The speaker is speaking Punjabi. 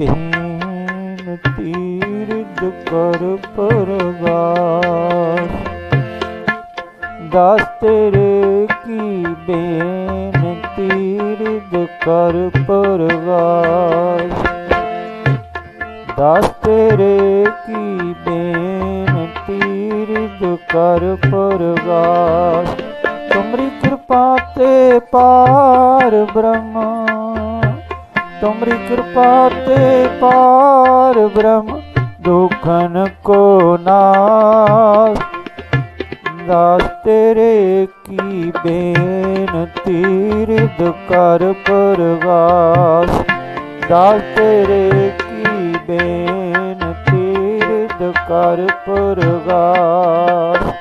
ਬੇਨਤੀ ਰਿਦ ਕਰ ਪਰਗਾਸ ਦਾਸ ਤੇਰੇ ਕੀ ਬੇਨਤੀ ਰਿਦ ਕਰ ਪਰਗਾਸ ਦਾਸ ਤੇਰੇ ਕੀ ਬੇਨਤੀ ਰਿਦ ਕਰ ਪਰਗਾਸ ਤੁਮਰੀ ਕਿਰਪਾ ਤੇ ਪਾਰ ਬ੍ਰਹਮ। ਤੁਮਰੀ ਕਿਰਪਾ ਤੇ ਪਾਰ ਬ੍ਰਹਮ, ਦੁਖਨ ਕੋ ਨਾਸ। ਦਾਸ ਤੇਰੇ ਕੀ ਬੇਨਤੀ ਰਿਦ ਕਰ ਪਰਗਾਸ ਦਾਸ ਤੇਰੇ ਕੀ ਬੇਨਤੀ ਰਿਦ ਕਰ ਪਰਗਾਸ